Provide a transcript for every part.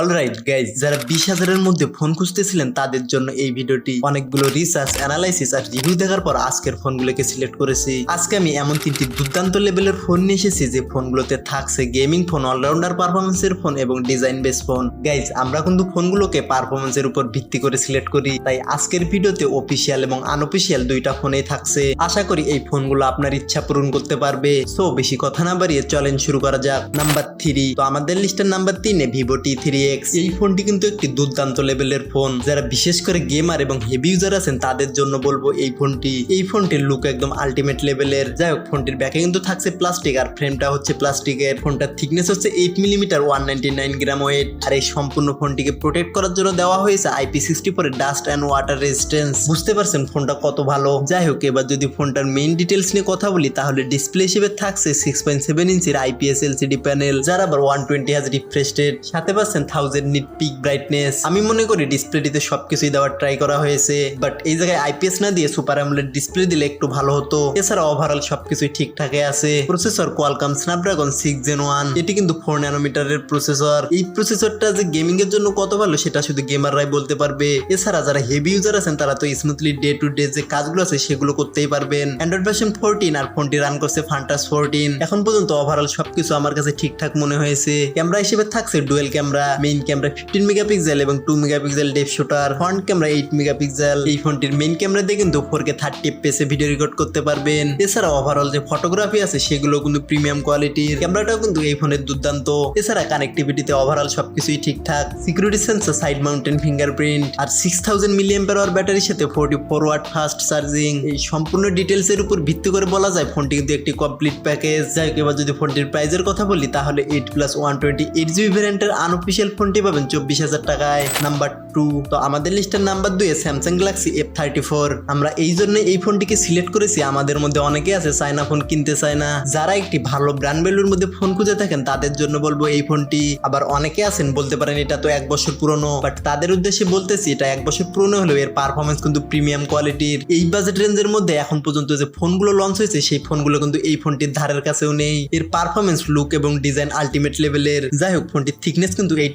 Alright guys যারা বিশ হাজারের মধ্যে ফোন খুঁজতেছিলেন, তাদের জন্য এই ভিডিওটি অনেকগুলো রিসার্চ অ্যানালাইসিস আর রিভিউ দেখার পর আজকের ফোনগুলোকে সিলেক্ট করেছি। আজকে আমি এমন তিনটি দুর্দান্ত লেভেলের ফোন নিয়ে এসেছি যে ফোনগুলোতে থাকছে গেমিং ফোন অলরাউন্ডার পারফরমেন্সের ফোন এবং ডিজাইন বেস ফোন গাইজ আমরা কিন্তু ফোনগুলোকে পারফরমেন্সের উপর ভিত্তি করে সিলেক্ট করি, তাই আজকের ভিডিওতে অফিসিয়াল এবং আনঅফিসিয়াল দুইটা ফোনেই থাকছে। আশা করি এই ফোনগুলো আপনার ইচ্ছা পূরণ করতে পারবে। সো বেশি কথা না বাড়িয়ে চলেন শুরু করা যাক। নাম্বার থ্রি তো আমাদের লিস্টের নাম্বার তিনে ভিভো টি থ্রি এক্স এই ফোনটি কিন্তু একটি দুর্দান্ত লেভেলের ফোন। যারা বিশেষ করে গেমার এবং হেভি ইউজার আছেন, তাদের জন্য বলব এই ফোনটি। এই ফোনটির লুক একদম আলটিমেট লেভেলের যাই হোক, ফোনটির ব্যাকে কিন্তু থাকছে প্লাস্টিক আর ফ্রেমটা হচ্ছে প্লাস্টিকের ফোনটার থিকনেস হচ্ছে eight millimetre one ninety nine gram weight আর এই সম্পূর্ণ ফোনটিকে প্রোটেক্ট করার জন্য দেওয়া হয়েছে IP sixty four dust and water resistance বুঝতে পারছেন ফোনটা কত ভালো? যাই হোক, এবার যদি ফোনটার মেইন ডিটেলস নিয়ে কথা বলি, তাহলে ডিসপ্লে হিসেবে থাকছে সিক্স পয়েন্ট সেভেন ইঞ্চির আইপিএস এলসিডি প্যানেল যার আবার ওয়ান টোয়েন্টি হাজ রিফ্রেশ রেট সাথে পাচ্ছেন থাউজেন্ড নিট পিক ব্রাইটনেস আমি মনে করি ডিসপ্লেটিতে সবকিছুই দেওয়ার ট্রাই করা হয়েছে বাট এই জায়গায় আইপিএস না দিয়ে সুপার অ্যামোলেড ডিসপ্লে দিলে একটু ভালো হতো। এছাড়া ওভারঅল সবকিছুই ঠিকঠাকই আছে। Processor Qualcomm Snapdragon six gen one এটি কিন্তু ফোর ন্যানোমিটারের প্রসেসর এই প্রসেসরটা যে গেমিং এর জন্য কত ভালো, সেটা শুধু গেমাররাই বলতে পারবে। এছাড়া যারা হেভি ইউজার আছেন, তারা তো স্মুথলি ডে টু ডে যে কাজগুলো আছে, সেগুলো করতেই পারবেন। অ্যান্ড্রয়েড ভার্সন ফোরটিন আর ফোনটি রান করছে ফান্টাস ফোরটিন এখন পর্যন্ত ওভারঅল সবকিছু আমার কাছে ঠিকঠাক মনে হয়েছে। ক্যামেরা হিসেবে থাকছে dual camera. Main camera fifteen megapixel এবং two megapixel depth shooter front camera eight megapixel এই ফোনটির মেইন ক্যামেরা দিয়ে কিন্তু ফোর কে থার্টি এফপিএসে ভিডিও রেকর্ড করতে পারবেন। এছাড়া ওভারঅল যে ফটোগ্রাফি আছে, সেগুলো কিন্তু প্রিমিয়াম কোয়ালিটির ক্যামেরাটাও কিন্তু এই ফোনের দুর্দান্ত। এছাড়া কানেক্টিভিটিতে ওভারঅল সবকিছুই ঠিকঠাক। Security sensor side mounted fingerprint আর সিক্স থাউজেন্ড মিলিয়ন পাওয়ার ব্যাটারির সাথে forty four watt fast charging এই সম্পূর্ণ ডিটেলস এর উপর ভিত্তি করে বলা যায়, ফোনটি কিন্তু একটি কমপ্লিট প্যাকেজ যাই এবার যদি ফোনটির প্রাইসের কথা বলি, তাহলে eight plus one twenty eight GB ভ্যারিয়েন্টের unofficial ফোনটি পাবেন চব্বিশ হাজার টাকায়। নাম্বার টু, তো আমাদের লিস্টের নাম্বার দুই Samsung Galaxy F thirty four আমরা এই জন্য এই ফোনটিকে সিলেক্ট করেছি, আমাদের মধ্যে অনেকে আছে চায়না ফোন কিনতে চায় না। যারা একটি ভালো ব্র্যান্ড ভ্যালুর মধ্যে ফোন খুঁজে থাকেন, তাদের জন্য বলব এই ফোনটি। আবার অনেকে আছেন, বলতে পারেন এটা তো এক বছর পুরনো বাট তাদের উদ্দেশ্যে বলতেছি, এটা এক বছর পুরনো হলেও এর পারফরমেন্স কিন্তু প্রিমিয়াম কোয়ালিটির এই বাজেট রেঞ্জের মধ্যে এখন পর্যন্ত যে ফোনগুলো লঞ্চ হয়েছে, সেই ফোনগুলো কিন্তু এই ফোনটির ধারের কাছেও নেই। এর পারফরমেন্স লুক এবং ডিজাইন আলটিমেট লেভেলের যাই হোক, ফোনটির থিকনেস কিন্তু এইট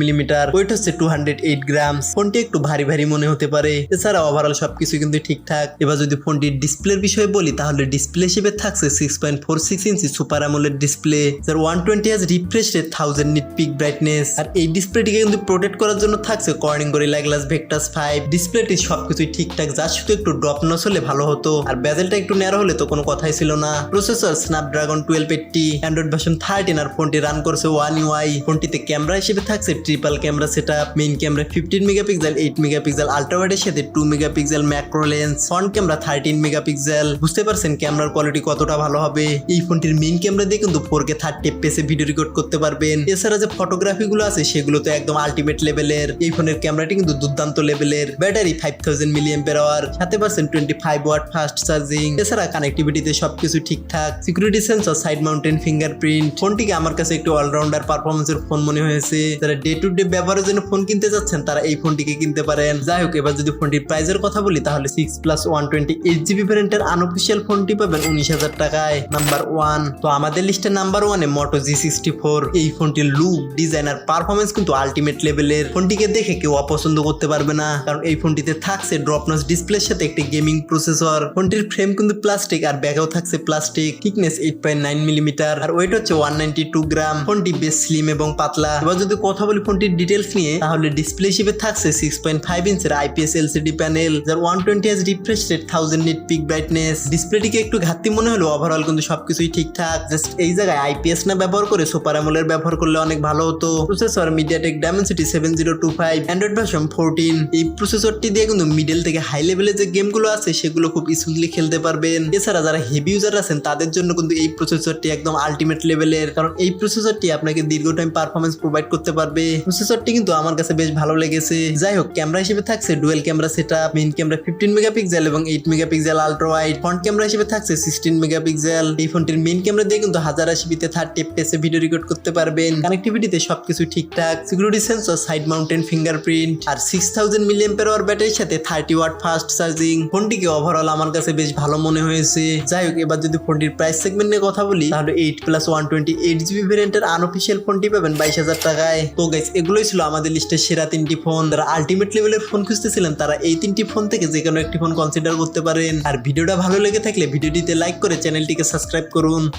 মিলিমিটার ওয়েট হচ্ছে টু হান্ড্রেড এইট গ্রাম ফোনটি একটু ভারী ভারী মনে হতে পারে। এছাড়া ওভারঅল সবকিছু কিন্তু ঠিকঠাক। এবার যদি ফোনটির ডিসপ্লের বিষয়ে বলি, তাহলে ডিসপ্লে হিসেবে থাকছে six point four six inch super আমলের ডিসপ্লে যার ওয়ান টোয়েন্টি হাজ refresh rate thousand nit peak brightness আর এই ডিসপ্লেটিকে কিন্তু প্রোটেক্ট করার জন্য থাকছে Corning Gorilla Glass Victus five ডিসপ্লেটি সবকিছুই ঠিকঠাক যা শুধু একটু ড্রপ নস হলে ভালো হতো। আর বেজেলটা একটু ন্যারো হলে তো কোনো কথাই ছিল না। Processor Snapdragon twelve eighty Android version thirteen আর ফোনটি রান করছে ওয়ান ইউআই ফোনটিতে ক্যামেরা হিসেবে থাকছে triple camera set up main camera fifteen megapixel eight megapixel আল্ট্রাওয়াইডের সাথে two megapixel macro lens front camera thirteen megapixel বুঝতে পারছেন ক্যামেরার কোয়ালিটি কতটা ভালো হবে? এই ফোনটির মেইন ক্যামেরা দিয়ে কিন্তু ফোর কে থার্টি এফপিএসে ভিডিও রেকর্ড করতে পারবেন। এছাড়া যে ফটোগ্রাফি গুলো আছে, সেগুলো তো একদম আলটিমেট লেভেলের এই ফোনের ক্যামেরাটি কিন্তু দুর্দান্ত লেভেলের battery five thousand million per hour সাথে পারছেন twenty five watt fast charging এছাড়া কানেক্টিভিটিতে সবকিছু ঠিকঠাক। Security sensor side mounted fingerprint ফোনটিকে আমার কাছে একটু অলরাউন্ডার পারফরমেন্সের ফোন মনে হয়েছে। যারা ডে টু ডে ব্যবহারের জন্য ফোন কিনতে যাচ্ছেন, তারা এই ফোনটিকে কিনতে পারেন। যাই হোক, এবার যদি ফোনটির প্রাইসের কথা বলি, তাহলে six plus one twenty eight GB ভ্যারিয়েন্টের unofficial ফোনটি পাবেন উনিশ হাজার টাকায়। নাম্বার ওয়ান তো আমাদের লিস্টে নাম্বার ওয়ানে মোটো জি সিক্সটি ফোর এই ফোনটির লুক ডিজাইন আর পারফরমেন্স কিন্তু আলটিমেট লেভেলের ফোনটিকে দেখে কেউ অপছন্দ করতে পারবে না, কারণ এই ফোনটিতে থাকছে ড্রপনস ডিসপ্লের সাথে একটি গেমিং প্রসেসর ফোনটির ফ্রেম কিন্তু প্লাস্টিক আর ব্যাগেও থাকছে plastic thickness eight point nine millimetre আর ওয়েট হচ্ছে ওয়ান নাইনটি টু গ্রাম ফোনটি বেশ স্লিম এবং পাতলা। এবার যদি কথা বলি ফোনটির ডিটেলস নিয়ে, তাহলে ডিসপ্লে হিসেবে থাকছে সিক্স পয়েন্ট ফাইভ ইঞ্চের আইপিএস এলসিডি প্যানেল যার one twenty S refresh rate thousand nit peak brightness ডিসপ্লেটিকে একটু ঘাটতি মনে হলো ওভারঅল কিন্তু সবকিছুই ঠিকঠাক। জাস্ট এই জায়গায় আইপিএস না ব্যবহার করে সুপার আমলের ব্যবহার করলে অনেক ভালো হতো। Processor MediaTek Dimensity seven zero two five Android version fourteen এই প্রসেসরটি দিয়ে কিন্তু মিডল থেকে হাই লেভেলের যে গেমগুলো আছে, সেগুলো খুব স্মুথলি খেলতে পারবেন। এছাড়া যারা হেভি ইউজার আছেন, তাদের জন্য কিন্তু এই প্রসেসরটি একদম আলটিমেট লেভেলের কারণ এই প্রসেসরটি আপনাকে দীর্ঘ টাইম পারফরমেন্স প্রোভাইড করতে পারবে। প্রসেসরটি কিন্তু আমার কাছে বেশ ভালো লেগেছে। যাই হোক, ক্যামেরা হিসেবে থাকছে dual camera set up main camera fifteen megapixel এবং eight megapixel ultra wide front camera হিসেবে থাকছে সিক্সটিন মেগাপিক্সেল। এই ফোনটির মেইন ক্যামেরা দিয়ে কিন্তু হাজার আশিবিতে থার্টি এফপিএসে ভিডিও রেকর্ড করতে পারবেন। কানেক্টিভিটিতে সবকিছু ঠিকঠাক। Security sensor side mounted fingerprint আর six thousand million per hour ব্যাটারির সাথে থার্টি ওয়াট ফাস্ট চার্জিং ফোনটিকে ওভারঅল আমার কাছে বেশ ভালো মনে হয়েছে। যাই হোক, এবার যদি ফোনটির প্রাইস সেগমেন্ট নিয়ে কথা বলি, তাহলে eight plus one twenty eight GB ভ্যারিয়েন্টের unofficial ফোনটি পাবেন বাইশ হাজার টাকায়। তো গাইস এগুলোই ছিল আমাদের লিস্টের সেরা তিনটি ফোন যারা আলটিমেট লেভেলের ফোন খুঁজতেছিলেন, তারা এই তিনটি ফোন থেকে যে কোনো একটি ফোন কনসিডার করতে পারেন। আর ভিডিওটা ভালো লেগে থাকলে ভিডিওটিতে লাইক করে চ্যানেলটিকে সাবস্ক্রাইব করুন।